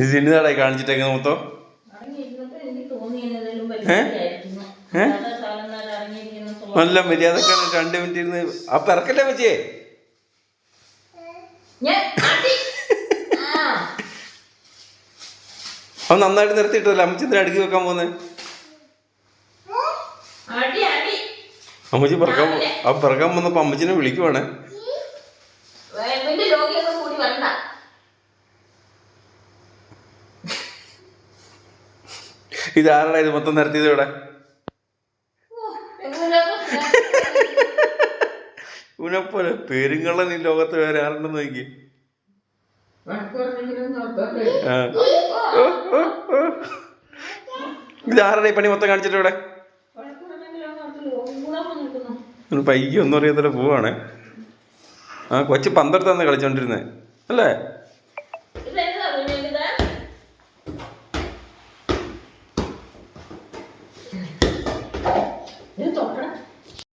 ഇത് ഇന്നതായി കാണിച്ചിട്ടേക്കുന്നത് മൊത്തം. നല്ല മര്യാദക്കാണ് രണ്ട് മിനിറ്റ് ഇരുന്ന് ആ ഇറക്കല്ലേ വെച്ചേ. അവൻ നന്നായിട്ട് നിർത്തിയിട്ടല്ലേ അമ്മച്ചി അടുക്കി വെക്കാൻ പോന്നെ? അമ്മച്ചി പിറക്കാൻ പോ- ആ പിറക്കാൻ വന്നപ്പോ അമ്മച്ചിനെ വിളിക്കുവാണ്. ഇത് ആരുടെ ഇത് മൊത്തം നിർത്തിയത് ഇവിടെ? ഉനപ്പോലെ പെരുങ്കള്ളൻ ഈ ലോകത്ത് വേറെ ആരുണ്ടെന്ന് നോക്കി. ഇത് ആരുടെ പണി മൊത്തം കാണിച്ചിട്ട് ഇവിടെ? പയ്യൊന്നും ഒന്നും അറിയാത്ത പോവാണ്. ആ കൊച്ചു പന്തടത്താന്ന് കളിച്ചോണ്ടിരുന്നത് അല്ലേ?